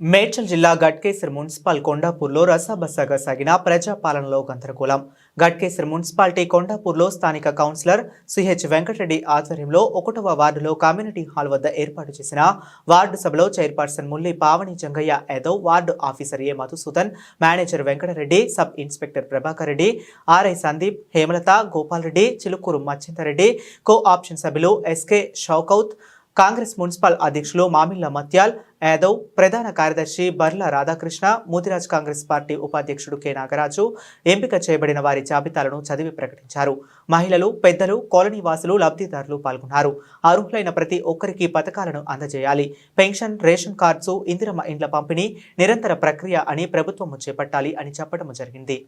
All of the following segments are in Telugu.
మేడ్చల్ జిల్లా గట్కేసర్ మున్సిపల్ కొండాపూర్లో రసాబస్సాగా సాగిన ప్రజాపాలనలో గందరగోళం. గట్కేసర్ మున్సిపాలిటీ కొండాపూర్లో స్థానిక కౌన్సిలర్ సిహెచ్ వెంకటరెడ్డి ఆధ్వర్యంలో ఒకటవ వార్డులో కమ్యూనిటీ హాల్ వద్ద ఏర్పాటు చేసిన వార్డు సభలో chairperson Mulli Pavani Jangaiah Yadav ward officer A Madhusudan manager Venkata Reddy sub inspector Prabhakar Reddy RI Sandeep Hemalatha Gopal Reddy Chilukuru Machinta Reddy co option సభ్యులు ఎస్కే షౌకౌత్ కాంగ్రెస్ మున్సిపల్ అధ్యక్షులు మామిళ్ళ మత్యాల్ యాదవ్ ప్రధాన కార్యదర్శి బర్ల రాధాకృష్ణ ముదిరాజ్ కాంగ్రెస్ పార్టీ ఉపాధ్యక్షుడు కె నాగరాజు ఎంపిక చేయబడిన వారి జాబితాలను చదివి ప్రకటించారు. మహిళలు పెద్దలు కాలనీ వాసులు లబ్ధిదారులు పాల్గొన్నారు. అర్హులైన ప్రతి ఒక్కరికి పథకాలను అందజేయాలి. పెన్షన్ రేషన్ కార్డ్స్ ఇందిరమ్మ ఇండ్ల పంపిణీ నిరంతర ప్రక్రియ అని ప్రభుత్వం చేపట్టాలి అని చెప్పడం జరిగింది.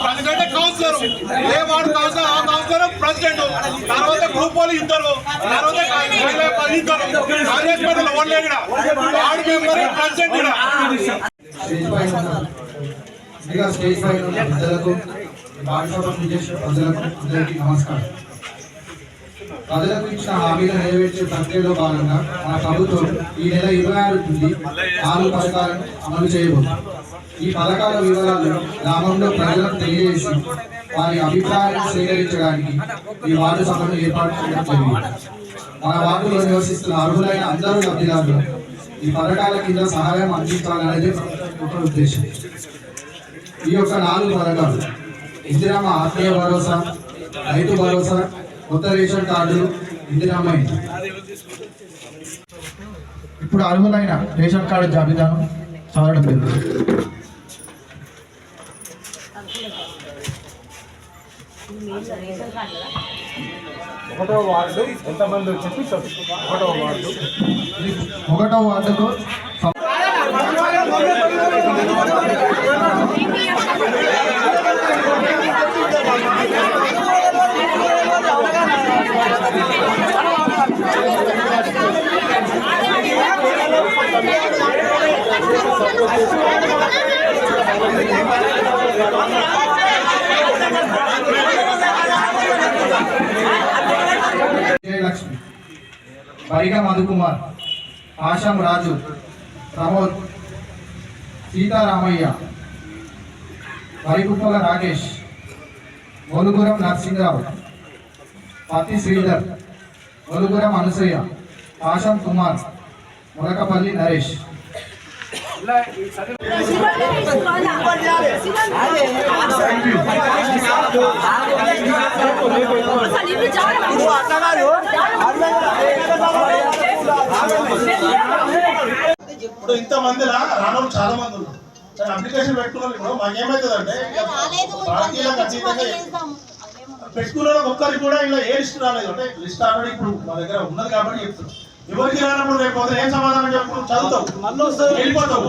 ప్రెసిడెంట్ కౌన్సిలర్ ఏ వార్డు కౌన్సిలర్ ఆ కౌన్సిలర్ ప్రెసిడెంట్ తర్వాత గ్రూప్ వాళ్ళు ఇద్దరు తర్వాత ఇద్దరు కాంగ్రెస్ పార్టీలో ఇక్కడ వార్డు మెంబర్ ప్రెసిడెంట్ ఇక్కడ స్టేజ్ ప్రజలకు ప్రజలకు అందరికీ నమస్కారం ప్రజలకు ఇచ్చిన హామీలు నెరవేర్చే ప్రక్రియలో భాగంగా మన ప్రభుత్వం ఈ నెల ఇరవై ఆరు నుండి ఆరు పథకాలను అమలు చేయబోతుంది ఈ పథకాల వివరాలు గ్రామంలో ప్రజలకు తెలియజేసి వారి అభిప్రాయాలను సేకరించడానికి ఈ వార్డు సభను ఏర్పాటు చేయడం జరిగింది. మన వార్డులో నివసిస్తున్న అర్హులైన అందరూ లబ్ధిదారులు ఈ పథకాల కింద సహాయం అందించాలనేది ఒక ఉద్దేశం. ఈ యొక్క నాలుగు పథకాలు ఇందిరామ ఆత్మీయ భరోసా రైతు భరోసా కొత్త రేషన్ కార్డులు ఇందిరామ ఇప్పుడు అర్హులైన రేషన్ కార్డు జాబితాను చదవడం జరుగుతుంది ఒకటో వార్డు ఎంతమంది చెప్పి. ఒకటో వార్డు. ఒకటో వార్డుతో బరిగ మధుకుమార్ ఆశం రాజు ప్రమోద్ సీతారామయ్య వరికుప్పల రాకేష్ ఒలుగురం నరసింహరావు పత్తి శ్రీధర్ ఒలుగురం అనసూయ ఆశం కుమార్ ములకపల్లి నరేష్ ఇప్పుడు ఇంత మంది రానోళ్ళు చాలా మంది ఉన్నారు. కానీ అప్లికేషన్ పెట్టుకున్నారు ఇప్పుడు అంటే పార్టీలకు అతీతంగా పెట్టుకున్న ఒక్కరికి కూడా ఇలా ఏ లిస్ట్ రాలేదు. అంటే లిస్ట్ ఆల్రెడీ ఇప్పుడు మా దగ్గర ఉన్నది కాబట్టి చెప్తున్నాం. ఎవరికి రానప్పుడు రేపు పొద్దున ఏం సమాధానం చెప్పు చదువుతావు వెళ్ళిపోతావు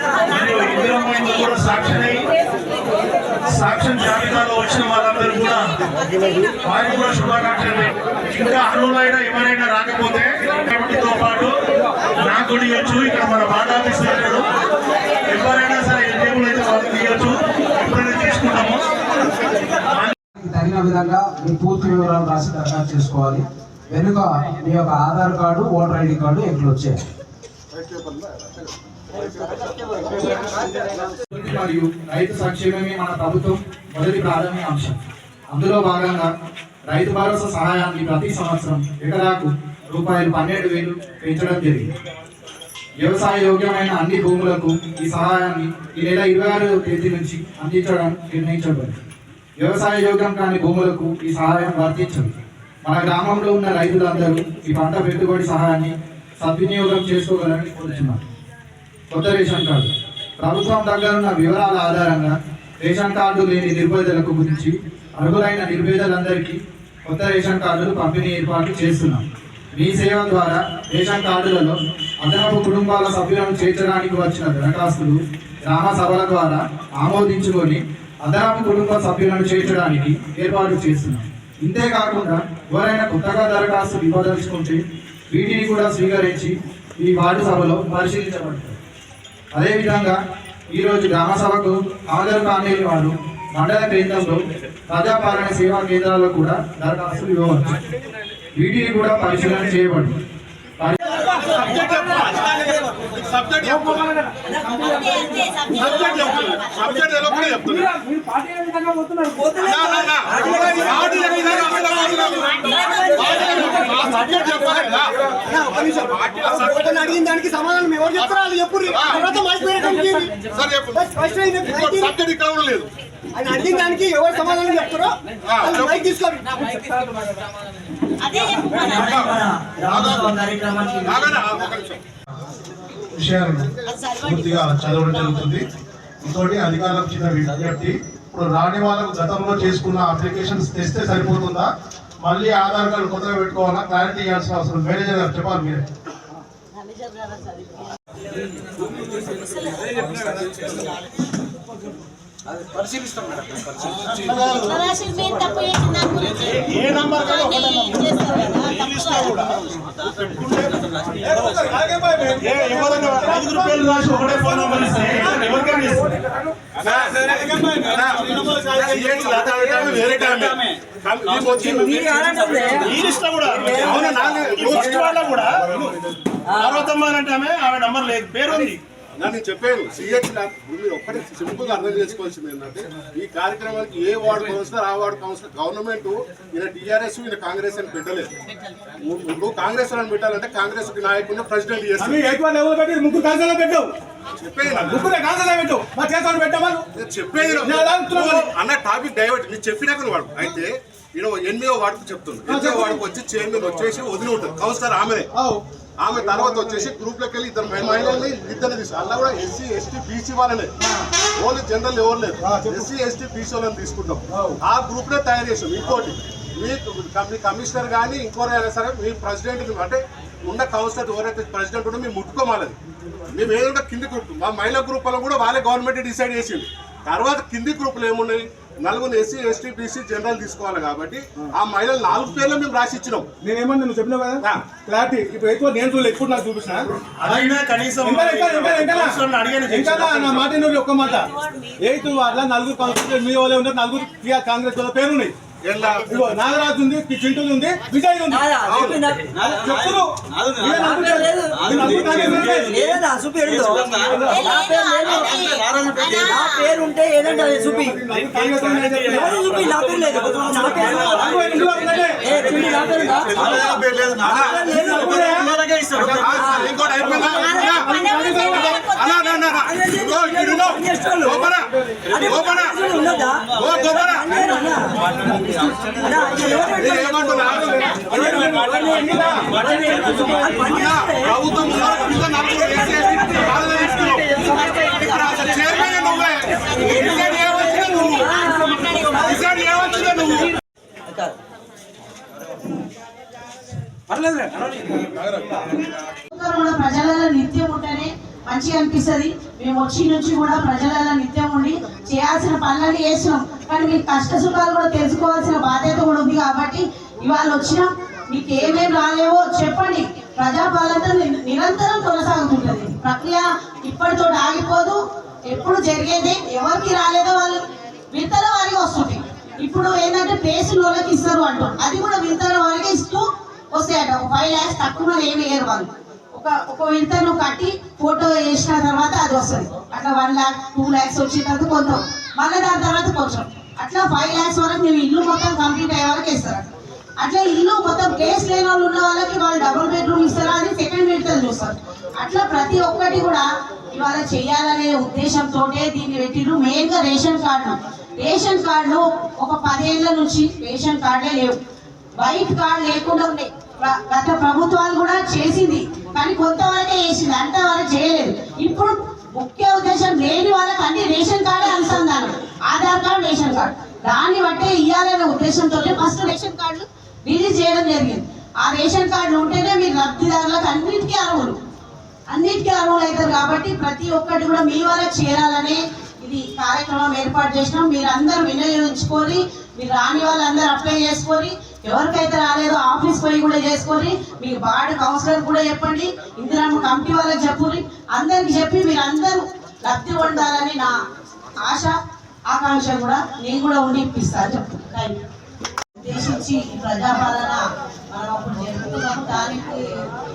ఇందిరామైంది కూడా సాక్షి సాక్ష్యం జాబితాలో వచ్చిన వాళ్ళందరూ కూడా వారికి కూడా శుభాకాంక్షలు. ఇంకా అర్హులైన ఎవరైనా రాకపోతే కమిటీతో పాటు నాకు కూడా ఇవ్వచ్చు. ఇక్కడ మన బాండ్ ఆఫీస్ పెట్టాడు ఎవరైనా సరే ఎలిజిబుల్ అయితే వాళ్ళకి ఇవ్వచ్చు. ఎప్పుడైనా తీసుకుంటాము. తగిన విధంగా మీ పూర్తి వివరాలు రాసి దరఖాస్తు చేసుకోవాలి. వెనుక మీ యొక్క Aadhaar card voter ID card ఎక్కడ వచ్చాయి మరియు రైతు సంక్షేమమే మన ప్రభుత్వం మొదటి ప్రాధాన్య అంశం. అందులో భాగంగా రైతు భరోసా సహాయాన్ని ప్రతి సంవత్సరం ఎకరాకు రూపాయలు పన్నెండు వేలు పెంచడం జరిగింది. వ్యవసాయ యోగ్యమైన అన్ని భూములకు ఈ సహాయాన్ని ఈ నెల ఇరవై ఆరు తేదీ నుంచి అందించడం నిర్ణయించబడింది. వ్యవసాయ యోగ్యం కాని భూములకు ఈ సహాయం వర్తించదు. మన గ్రామంలో ఉన్న రైతులందరూ ఈ పంట పెట్టుబడి సహాయాన్ని సద్వినియోగం చేసుకోగలని కోరుతున్నారు కొత్త రేషన్ కార్డు. ప్రభుత్వం దగ్గర ఉన్న వివరాల ఆధారంగా రేషన్ కార్డు లేని నిర్భేదలకు గురించి అర్హులైన నిర్భేదలందరికీ కొత్త రేషన్ కార్డులు పంపిణీ ఏర్పాట్లు చేస్తున్నాం. మీ సేవ ద్వారా రేషన్ కార్డులలో అదనపు కుటుంబాల సభ్యులను చేర్చడానికి వచ్చిన దరఖాస్తులు గ్రామ సభల ద్వారా ఆమోదించుకొని అదనపు కుటుంబ సభ్యులను చేర్చడానికి ఏర్పాటు చేస్తున్నాం. ఇంతేకాకుండా ఎవరైనా కొత్తగా దరఖాస్తులు ఇవ్వదలుచుకుంటే వీటిని కూడా స్వీకరించి ఈ వార్డు సభలో పరిశీలించబడతారు. అదేవిధంగా ఈరోజు గ్రామ సభకు హాజరు కాని వారు మండల కేంద్రంలో ప్రజాపాలన సేవా కేంద్రాల్లో కూడా దరఖాస్తులు ఇవ్వవచ్చు. వీటిని కూడా పరిశీలన చేయబడింది. అడిగిన దానికి సమాధానం ఎవరు చెప్తారో వాళ్ళు చెప్పు సరే చెప్పు సబ్జెక్ట్ ఇక్కడ కూడా లేదు. ఆయన అడిగిన దానికి ఎవరు సమాధానం చెప్తారో మైక్ తీసుకోండి. విషయాలను పూర్తిగా చదవడం జరుగుతుంది. ఇంకోటి అధికారులకు చిన్న విజ్ఞప్తి ఇప్పుడు రాని వాళ్ళకు గతంలో చేసుకున్న అప్లికేషన్స్ తెస్తే సరిపోతుందా? మళ్ళీ ఆధార్ కార్డు కొత్తగా పెట్టుకోవాలా? క్లారిటీ ఇవ్వాల్సిన అవసరం. మేనేజర్ గారు చెప్పాలి మీరే. సరాసరి దాని గురించి ఏ నంబర్ ఐదు రూపాయలు రాసి ఒకటే ఫోన్ నెంబర్ ఇస్తే ఎవరికైనా అంటే వేరే కూడా. పార్వతమ్మ ఆమె నంబర్ లేదు పేరు ఉంది నేను చెప్పాను సిహెచ్ మీరు ఒక్కటి సింపుల్గా అర్థం చేసుకోవాల్సింది ఏంటంటే ఈ కార్యక్రమానికి ఏ వార్డు కౌన్సిలర్ ఆ వార్డు కౌన్సిలర్ గవర్నమెంట్ ఈయన టీఆర్ఎస్ ఈయన కాంగ్రెస్ అని పెట్టలేదు. ఇప్పుడు కాంగ్రెస్ అని పెట్టాలంటే కాంగ్రెస్ నాయకుడిని ప్రెసిడెంట్ చేస్తారు. ముగ్గురు పెట్టావు. చెప్పేది అన్న టాపిక్ డైవర్ట్. నేను చెప్పినాక వాడు. అయితే ఈయన ఎనిమిదో వార్డుకు చెప్తుంది ఎనిమిదో వార్డుకు వచ్చి చైర్మన్ వచ్చేసి వదిలి ఉంటుంది కౌన్సిలర్ ఆమెనే. ఆమె తర్వాత వచ్చేసి గ్రూప్లోకి వెళ్ళి ఇద్దరు మహిళల్ని ఇద్దరు తీసుకు అలా కూడా ఎస్సీ ఎస్టీ బీసీ వాళ్ళనే. ఓన్లీ జనరల్ ఎవరు లేదు ఎస్సీ ఎస్టీ బీసీ వాళ్ళని తీసుకుంటాం. ఆ గ్రూప్లో తయారు చేసాం. ఇంకోటి మీ కమిషనర్ కానీ ఇంకోరు అయినా సరే మీ ప్రెసిడెంట్ అంటే ఉన్న కౌన్సిలర్ ఎవరైతే ప్రెసిడెంట్ ఉంటే మేము ముట్టుకోమాలది. మేము ఏదంటే కింది గ్రూప్ మా మహిళా గ్రూప్ కూడా వాళ్ళే గవర్నమెంట్ డిసైడ్ చేసింది. తర్వాత కింది గ్రూపులు ఏమున్నాయి? నలుగురు ఎస్సీ ఎస్టీ బీసీ జనరల్ తీసుకోవాలి కాబట్టి ఆ మహిళలు నాలుగు పేర్లు మేము రాసి ఇచ్చినాం నేనేమన్నా నువ్వు చెప్పినావు కదా? క్లారిటీ. ఇప్పుడు ఎక్కువ నేను చూడలేదు ఇప్పుడు నాకు చూపించిన అదైనా కనీసం నా మాట నువ్వు ఒక్క మాట. ఎయిత్ వాళ్ళ నలుగురు కాన్స్టిట్యూషన్ మీ వాళ్ళే ఉన్నారు నలుగురు కాంగ్రెస్ వాళ్ళ పేరు ఉన్నాయి ఎలా ఇదిగో నాగరాజు ఉంది చింటూ ఉంది విజయ్ ఉంది నా పేరు ఉంటే ఏదంటే నా పేరు లేదు నా పేరు నా పేరు? నా పేరు లేదు ప్రభుత్వం చైర్మన్ నువ్వే నువ్వు ప్రజలలో నిత్యం ఉంటేనే మంచిగా అనిపిస్తుంది. మేము వచ్చి నుంచి కూడా ప్రజలలో నిత్యం ఉండి చేయాల్సిన పనులన్నీ చేసినాం కానీ మీకు కష్ట సుఖాలు కూడా తెలుసుకోవాల్సిన బాధ్యత కూడా ఉంది కాబట్టి ఇవాళ వచ్చినాం మీకు ఏమేమి రాలేవో చెప్పండి. ప్రజాపాలన నిరంతరం కొనసాగుతుంటుంది. ప్రక్రియ ఇప్పటితో ఆగిపోదు. ఎప్పుడు జరిగేది ఎవరికి రాలేదో వాళ్ళు వింతల వారికి వస్తుంది. ఇప్పుడు ఏంటంటే ప్లేసులు వాళ్ళకి ఇస్తారు అంటారు అది కూడా వింతల వారికి ఇస్తూ వస్తాయట. ఒక ఫైవ్ ల్యాక్స్ తక్కువ ఏమి వేయరు వాళ్ళు. ఒక ఒక వింతను కట్టి ఫోటో వేసిన తర్వాత అది వస్తుంది. అట్లా వన్ ల్యాక్ టూ ల్యాక్స్ వచ్చిన తర్వాత కొంత మళ్ళీ దాని తర్వాత కొంచెం అట్లా ఫైవ్ ల్యాక్స్ వరకు మేము ఇల్లు మొత్తం కంప్లీట్ అయ్యే వరకు ఇస్తారు అట్లా ఇల్లు మొత్తం ప్లేస్ లేని వాళ్ళు ఉన్న వాళ్ళకి వాళ్ళు డబుల్ బెడ్రూమ్ ఇస్తారా అని సెకండ్ విడతలు చూస్తారు. అట్లా ప్రతి ఒక్కటి కూడా ఇవాళ చేయాలనే ఉద్దేశంతో దీన్ని పెట్టిరు మెయిన్గా రేషన్ కార్డు రేషన్ కార్డులో ఒక పదేళ్ళ నుంచి రేషన్ కార్డే లేవు. వైట్ కార్డు లేకుండా ఉన్నాయి గత ప్రభుత్వాలు కూడా చేసింది. కానీ కొంతవరకే చేసింది అంతవరకు చేయలేదు. ఇప్పుడు ముఖ్య ఉద్దేశం లేని వాళ్ళకి అన్ని రేషన్ కార్డే అనుసంధానం. Aadhaar card ration card. దాన్ని బట్టే ఇవ్వాలనే ఉద్దేశంతో ఫస్ట్ రేషన్ కార్డులు రిలీజ్ చేయడం జరిగింది. ఆ రేషన్ కార్డులు ఉంటేనే మీరు లబ్ధిదారులకు అన్నిటికీ అర్హులు. అన్నిటికీ అర్హులు అవుతారు కాబట్టి ప్రతి ఒక్కటి కూడా మీ వాళ్ళకి చేరాలనే ఇది కార్యక్రమం ఏర్పాటు చేసినాం. మీరు అందరూ వినియోగించుకొని మీరు రాని వాళ్ళందరూ అప్లై చేసుకొని ఎవరికైతే రాలేదో ఆఫీస్ పోయి కూడా చేసుకొని మీ వార్డు కౌన్సిలర్ కూడా చెప్పండి. ఇందిరమ్మ కమిటీ వాళ్ళకి చెప్పుని అందరికి చెప్పి మీరు అందరూ లబ్ధి పొందాలని నా ఆశ ఆకాంక్ష కూడా నేను కూడా ఉండి ఇప్పిస్తాను చెప్తాను ఉద్దేశించి ప్రజాపాలన మనం అప్పుడు జరుపుకున్నాము దానికి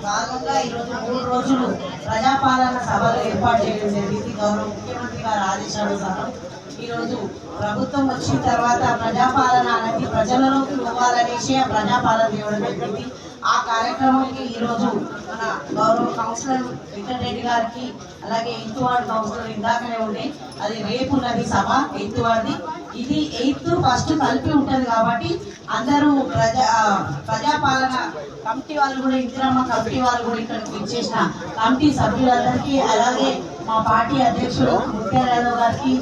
భాగంగా ఈరోజు మూడు రోజులు ప్రజాపాలన సభలు ఏర్పాటు చేయడం జరిగింది. గౌరవ ముఖ్యమంత్రి గారి ఆదేశానుసారం ఈరోజు ప్రభుత్వం వచ్చిన తర్వాత ప్రజాపాలన అనేది ప్రజలలోకి పోవాలనేసి ఆ ప్రజాపాలన ఇవ్వడం జరిగింది ఆ కార్యక్రమానికి ఈరోజు మన గౌరవ కౌన్సిలర్ వెంకటరెడ్డి గారికి అలాగే ఎయిత్వార్డ్ కౌన్సిలర్ ఇందాకనే ఉండే అది రేపు ఉన్నది సభ ఎయిత్వార్ది ఇది ఎయిత్ ఫస్ట్ కలిపి ఉంటుంది కాబట్టి అందరూ ప్రజా ప్రజాపాలన కమిటీ వాళ్ళు కూడా ఇందిరమ్మ కమిటీ వాళ్ళు కూడా ఇక్కడికి ఇచ్చేసిన కమిటీ సభ్యులందరికీ అలాగే మా పార్టీ అధ్యక్షుడు ముత్యాల యాదవ్ గారికి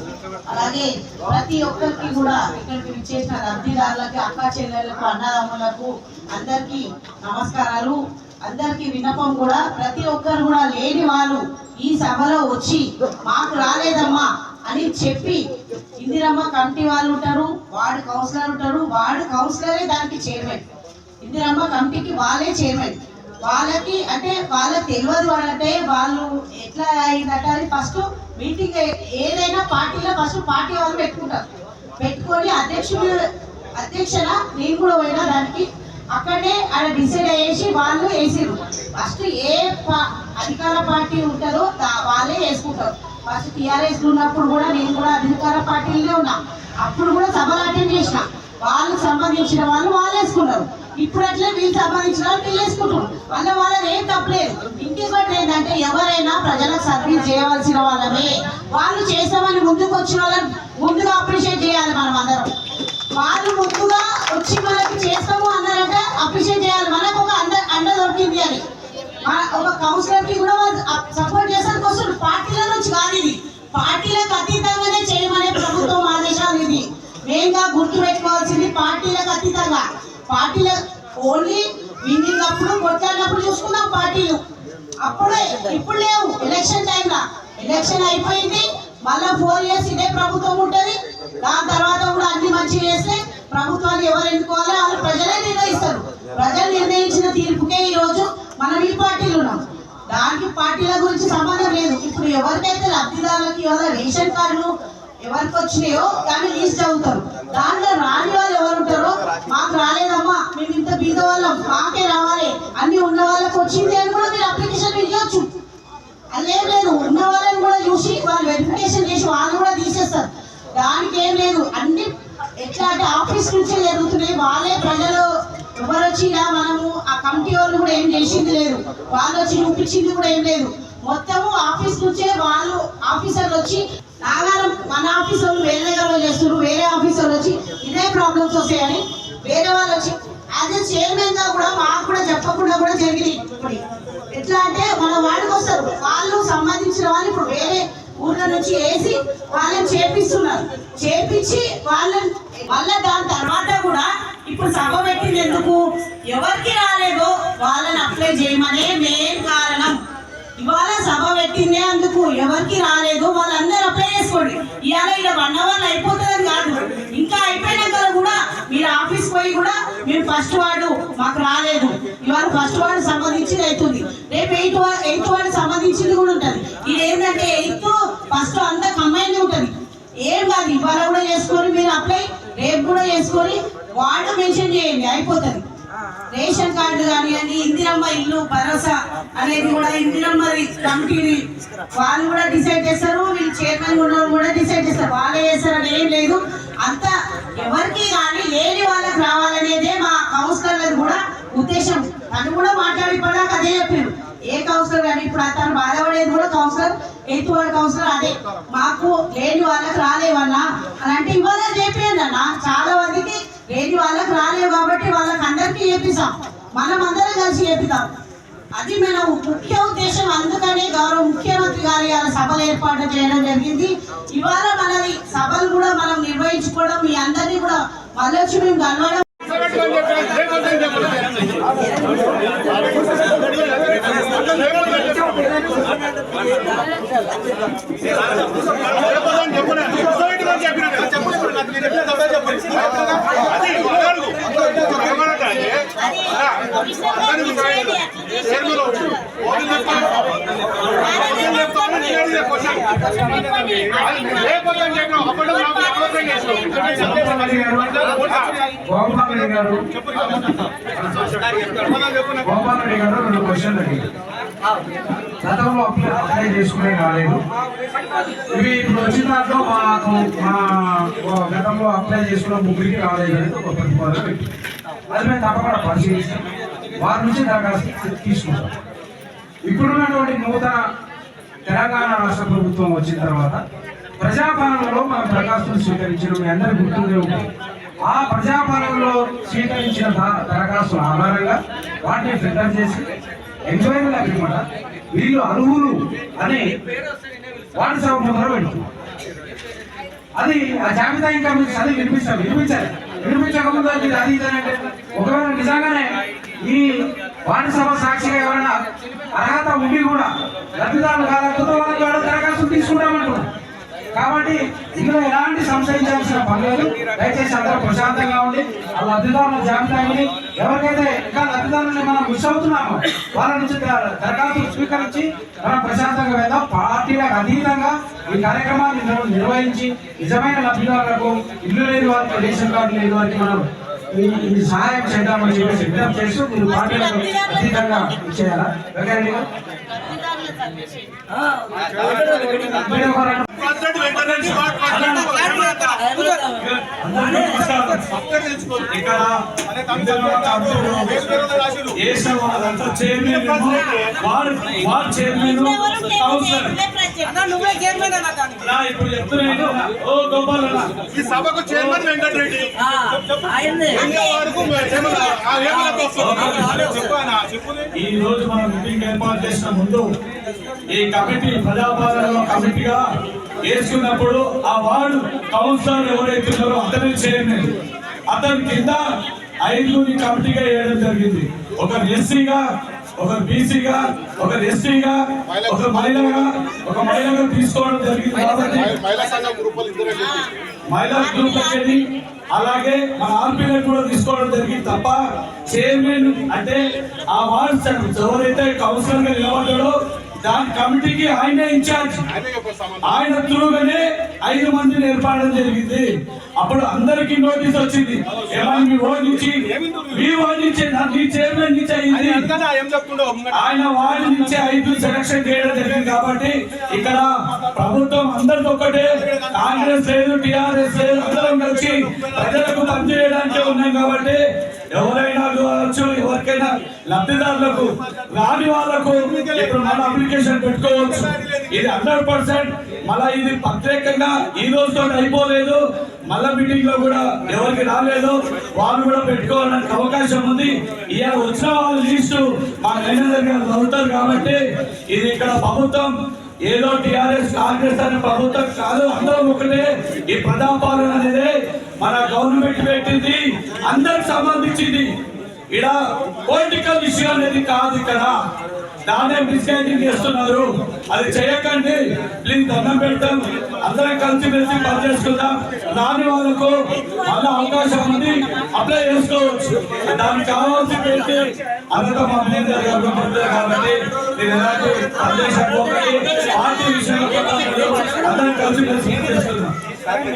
అలాగే ప్రతి ఒక్కరికి కూడా ఇక్కడికి విచ్చేసిన లబ్ధిదారులకి అక్క చెల్లెళ్ళకు అన్నదమ్ములకు అందరికీ నమస్కారాలు. అందరికీ విన్నపం కూడా ప్రతి ఒక్కరు కూడా లేని వాళ్ళు ఈ సభలో వచ్చి మాకు రాలేదమ్మా అని చెప్పి ఇందిరమ్మ కమిటీ వాళ్ళు ఉంటారు వార్డు కౌన్సిలర్ ఉంటారు వార్డు కౌన్సిలరే దానికి చైర్మన్. ఇందిరమ్మ కమిటీకి వాళ్ళే చైర్మన్. వాళ్ళకి అంటే వాళ్ళకి తెలియదు అంటే వాళ్ళు ఎట్లా అయిందంటే అది ఫస్ట్ మీటింగ్ ఏదైనా పార్టీలో ఫస్ట్ పార్టీ వాళ్ళు పెట్టుకుంటారు. పెట్టుకొని అధ్యక్షుడు అధ్యక్షన నేను కూడా పోయినా దానికి అక్కడే అక్కడ డిసైడ్ అయ్యేసి వాళ్ళు వేసిరు ఫస్ట్ ఏ అధికార పార్టీ ఉంటారో వాళ్ళే వేసుకుంటారు. ఫస్ట్ టీఆర్ఎస్ ఉన్నప్పుడు కూడా నేను కూడా అధికార పార్టీలోనే ఉన్నా. అప్పుడు కూడా సభలు అటెండ్ చేసిన. వాళ్ళకి సంబంధించిన వాళ్ళు వాళ్ళు వేసుకున్నారు. ఇప్పుడు అట్లే వీళ్ళు సంబంధించిన వాళ్ళు వీళ్ళు వేసుకుంటారు వల్ల వాళ్ళది ఏం తప్పలేదు ఇంకొకటి ఏంటంటే ఎవరైనా ప్రజలకు సర్వీస్ చేయవలసిన వాళ్ళమే. వాళ్ళు చేసామని ముందుకు వచ్చిన వాళ్ళని ముందుగా అప్రిషియేట్ చేయాలి మనం అందరం. వాళ్ళు ముందుగా వచ్చి మనకి చేస్తాము అన్నారంటే అప్రిషియేట్ చేయాలి. మనకు ఒక అండ అండ దొరికింది అని ఒక కౌన్సిలర్కి కూడా సపోర్ట్ చేసానికి వస్తుంది పార్టీల నుంచి కాదు ఇది. పార్టీలకు అతీతంగానే చేయమనే ప్రభుత్వం ఆదేశాలు ఇది. మెయిన్గా గుర్తు పెట్టుకోవాల్సింది పార్టీలకు అతీతంగా. పార్టీల ఓన్లీ విన్నింగ్ అప్పుడు కొట్లాడినప్పుడు చూసుకున్నాం పార్టీలు. అప్పుడే ఇప్పుడు లేవు. ఎలక్షన్ టైంలో ఎలక్షన్ అయిపోయింది. మళ్ళా ఫోర్ ఇయర్స్ ఇదే ప్రభుత్వం ఉంటుంది. దాని తర్వాత కూడా అన్ని మంచి చేస్తే ప్రభుత్వాన్ని ఎవరు ఎన్నుకోవాలో వాళ్ళు ప్రజలే నిర్ణయిస్తారు. ప్రజలు నిర్ణయించిన తీర్పుకే ఈరోజు మనం ఈ పార్టీలు ఉన్నాం. దానికి పార్టీల గురించి సంబంధం లేదు. ఇప్పుడు ఎవరికైతే లబ్ధిదారులకు ఇవాళ రేషన్ కార్డులు ఎవరికి వచ్చినాయో దాన్ని లీస్ట్ అవుతారు దాంట్లో రాని వాళ్ళు ఎవరు ఉంటారో మాకు రాలేదమ్మా. మేము ఇంత బీద వాళ్ళం మాకే రావాలి. అన్ని ఉన్న వాళ్ళకి వచ్చింది అని కూడా మీరు అప్లికేషన్ ఇవ్వచ్చు అదేం లేదు. ఉన్న వాళ్ళని కూడా చూసి వాళ్ళు వెరిఫికేషన్ చేసి వాళ్ళు కూడా తీసేస్తారు. దానికి ఏం లేదు. అన్ని ఎట్లా అంటే ఆఫీస్ నుంచే జరుగుతున్నాయి. వాళ్ళే ప్రజలు ఎవరు వచ్చినా మనము ఆ కమిటీ వాళ్ళు కూడా ఏం చేసింది లేదు. వాళ్ళు వచ్చి చూపించింది కూడా ఏం లేదు. మొత్తము ఆఫీస్ నుంచే వాళ్ళు ఆఫీసర్లు వచ్చి ఆధారం మన ఆఫీస్ వాళ్ళు వేరే దగ్గర చేస్తున్నారు వేరే ఆఫీసర్లు వచ్చి ఇదే ప్రాబ్లమ్స్ వస్తాయని వేరే వాళ్ళు వచ్చి యాజ్ ఎ చైర్మన్గా కూడా మాకు కూడా చెప్పకుండా కూడా జరిగింది ఇప్పుడు. ఎట్లా అంటే మన వాడికి వస్తారు. వాళ్ళు సంబంధించిన వాళ్ళు ఇప్పుడు వేరే ఊర్ల నుంచి వేసి వాళ్ళని చేపిస్తున్నారు. చేపించి వాళ్ళని మళ్ళీ దాని తర్వాత కూడా ఇప్పుడు సభ పెట్టింది ఎందుకు? ఎవరికి రాలేదో వాళ్ళని అప్లై చేయమనే మెయిన్ కారణం. ఇవాళ సభ పెట్టిందే అందుకు ఎవరికి రాలేదు వాళ్ళందరూ అప్లై చేసుకోండి ఇవాళ ఇలా వన్ అవర్ అయిపోతుందని కాదు. ఇంకా అయిపోయినాక కూడా మీరు ఆఫీస్ పోయి కూడా మేము ఫస్ట్ వార్డు మాకు రాలేదు. ఇవాళ ఫస్ట్ వార్డు సంబంధించింది అవుతుంది. రేపు ఎయిత్ వార్డ్ ఎయిత్ వార్డు సంబంధించింది కూడా ఉంటుంది. ఇది ఏంటంటే ఎయిత్ ఫస్ట్ అంతా కంబైన్ ఉంటుంది. ఏం కాదు ఇవాళ కూడా చేసుకొని మీరు అప్లై రేపు కూడా చేసుకొని వార్డు మెన్షన్ చేయండి అయిపోతుంది. రేషన్ కార్డు కానివ్వండి ఇందిరమ్మ ఇల్లు భరోసా అనేది కూడా ఇందిరమ్మ కమిటీని వాళ్ళు కూడా డిసైడ్ చేస్తారు వీళ్ళు చైర్మన్ ఉన్నవాళ్ళు కూడా డిసైడ్ చేస్తారు. వాళ్ళే చేస్తారని ఏం లేదు. అంత ఎవరికి కానీ లేని వాళ్ళకి రావాలనేదే మా కౌన్సిలర్లకు కూడా ఉద్దేశం. తను కూడా మాట్లాడి పడాక అదే చెప్పారు. ఏ కౌన్సిలర్ కానీ ఇప్పుడు అతను బాధపడేది కూడా కౌన్సిలర్ ఎయిత్ వార్డ్ కౌన్సిలర్ అదే. మాకు లేని వాళ్ళకి రాలేవన్నా. అని అంటే ఇవ్వాలని చెప్పేయండి చాలా మందికి ఏది వాళ్ళకి రాలేవు కాబట్టి వాళ్ళకి అందరికీ చేపిస్తాం మనం అందరం కలిసి చేపిద్దాం అది మన ముఖ్య ఉద్దేశం. అందుకనే గౌరవ ముఖ్యమంత్రి గారి ఇవాళ సభలు ఏర్పాటు చేయడం జరిగింది. ఇవాళ మనది సభలు కూడా మనం నిర్వహించుకోవడం మీ అందరినీ కూడా మళ్ళీ వచ్చి మేము కలవడం లేకపోతే చెప్పు నేను. సొసైటీ వాళ్ళు చెప్పినా కదా. చెప్పు ఇప్పుడు నాకు నేను చెప్పిన తప్పే చెప్పు. అది అడగడు. ఏమనంటే అది, అలా, అందరినీ ఉంటాయి. చైర్మన్ వచ్చి, ఓట్లు చెప్తాను. ఓట్లు చెప్తాను, నేను అడిగే క్వశ్చన్. అది లేకపోతే అని చెప్పిన అప్పుడు నాకు అబద్ధం చేసినావు. గోపాల్ రెడ్డి గారు గోపాల్ గారు రెండు క్వశ్చన్లు అడిగారు గతంలో అప్లై చేసుకునే కాలేదు ఇవి ఇప్పుడు వచ్చిన దాంట్లో మాకు మా గతంలో అప్లై చేసుకున్న ముగ్గురికి కాలేదు అనేది ఒక ప్రతిపాదన అది మేము తప్పకుండా పరిశీలిస్తాం. వారి నుంచి దరఖాస్తు తీసుకుంటాం. ఇప్పుడున్నటువంటి నూతన తెలంగాణ రాష్ట్ర ప్రభుత్వం వచ్చిన తర్వాత ప్రజాపాలనలో మనం దరఖాస్తులు స్వీకరించడం మీ అందరి గుర్తుండే ఉంటుంది ఆ ప్రజాపాలనలో స్వీకరించిన దరఖాస్తుల ఆధారంగా వాటిని ఫిల్టర్ చేసి ఎంక్వైరీ లేకుండా వీళ్ళు అర్హులు అని వాటి సభ ముందర పెడుతున్నారు అది ఆ జాబితా ఇంకా మీకు చదివి వినిపిస్తాం. వినిపించాలి. వినిపించకముందు మీరు అది ఇది ఒకవేళ నిజంగానే ఈ వాణిసభ సాక్షిగా ఎవరైనా అర్హత ఉండి కూడా లబ్ధిదారులు కాలేకపోతే వాళ్ళకి వాడు దరఖాస్తు తీసుకుంటామంటున్నారు. కాబట్టి ఇందులో ఎలాంటి సంశయించాల్సిన పని లేదు. దయచేసి అందరూ ప్రశాంతంగా ఉండి ఆ లబ్ధిదారుల జాబితా ఎవరికైతే ఇంకా లబ్ధిదారులని మనం మిస్ అవుతున్నామో వాళ్ళ నుంచి ద- దరఖాస్తులు స్వీకరించి మనం ప్రశాంతంగా వెళ్దాం. పార్టీలకు అతీతంగా ఈ కార్యక్రమాన్ని నిర్వహించి నిజమైన లబ్ధిదారులకు ఇల్లు లేని వారికి రేషన్ కార్డు లేని వారికి మనం ఈ- ఈ సహాయం చేద్దామని చెప్పేసి విజ్ఞప్తి చేస్తూ మీరు పార్టీలకు అతీతంగా అలా ఇప్పుడు చెప్తున్నాను. ఈ సభకు చైర్మన్ వెంకటరెడ్డి. ఈ రోజు మనం మీటింగ్ ఏర్పాటు చేసిన ముందు ఈ కమిటీ ప్రజాపాలన కమిటీగా వేసుకున్నప్పుడు ఆ వార్డు కౌన్సిలర్ ఎవరైతే ఉన్నారో అతని చైర్మన్ అతని కింద ఐదుగురి కమిటీగా వేయడం జరిగింది. ఒక ఎస్సీగా ఒక బీసీగా ఒక ఎస్టీగా ఒక మహిళగా ఒక మహిళగా తీసుకోవడం జరిగింది కాబట్టి మహిళా గ్రూప్ అనేది అలాగే మన ఆర్పీలకు కూడా తీసుకోవడం జరిగింది తప్ప చైర్మన్ అంటే ఆ వార్డ్ సభ్యులు ఎవరైతే కౌన్సిలర్గా నిలబడ్డాడో దాని కమిటీకి ఆయనే ఇన్ఛార్జ్ ఆయనే త్రూగానే ఐదు మందిని ఏర్పడడం జరిగింది. అప్పుడు అందరికీ నోటీస్ వచ్చింది. ఏమని మీ మీ నా- చైర్మన్ నుంచి అయింది. ఆయన వార్డు నుంచి ఐదు సెలక్షన్ చేయడం జరిగింది కాబట్టి ఇక్కడ ప్రభుత్వం అందరితో ఒకటే కాంగ్రెస్ లేదు టిఆర్ఎస్ లేదు అందరం కలిసి ప్రజలకు పనిచేయడానికి ఉన్నాం కాబట్టి ఎవరైనా కావచ్చు ఎవరికైనా లబ్ధిదారులకు రాని వాళ్ళకు ఇప్పుడు మన అప్లికేషన్ పెట్టుకోవచ్చు. ఇది హండ్రెడ్ పర్సెంట్. మళ్ళా ఇది ప్రత్యేకంగా ఈ రోజుతో అయిపోలేదు. మళ్ళా మీటింగ్లో కూడా ఎవరికి రాలేదు. వాళ్ళు కూడా పెట్టుకోవడానికి అవకాశం ఉంది. ఇలా వచ్చిన వాళ్ళు లిస్టు మా మేనేజర్ గారు చదువుతారు కాబట్టి ఇది ఇక్కడ ప్రభుత్వం ఏదో టిఆర్ఎస్ కాంగ్రెస్ అనే ప్రభుత్వం కాదు అందరం ఒకటే. ఈ ప్రజాపాలన అనేది మన గవర్నమెంట్ పెట్టింది అందరికి సంబంధించింది. ఇక్కడ పొలిటికల్ ఇష్యూ అనేది కాదు ఇక్కడ. దాన్నే మిస్గైడింగ్ చేస్తున్నారు. అది చేయకండి. ప్లీజ్ దండం పెడతాం. అందరం కలిసి మెలిసి పనిచేసుకుందాం రాని వాళ్ళకు మళ్ళీ అవకాశం ఉంది. అప్లై చేసుకోవచ్చు. దానికి కావాల్సి పెట్టి అంత మా గారు కాబట్టి నేను ఎలాంటి సందేశం పార్టీ విషయంలో అందరం కలిసి మెలిసి పని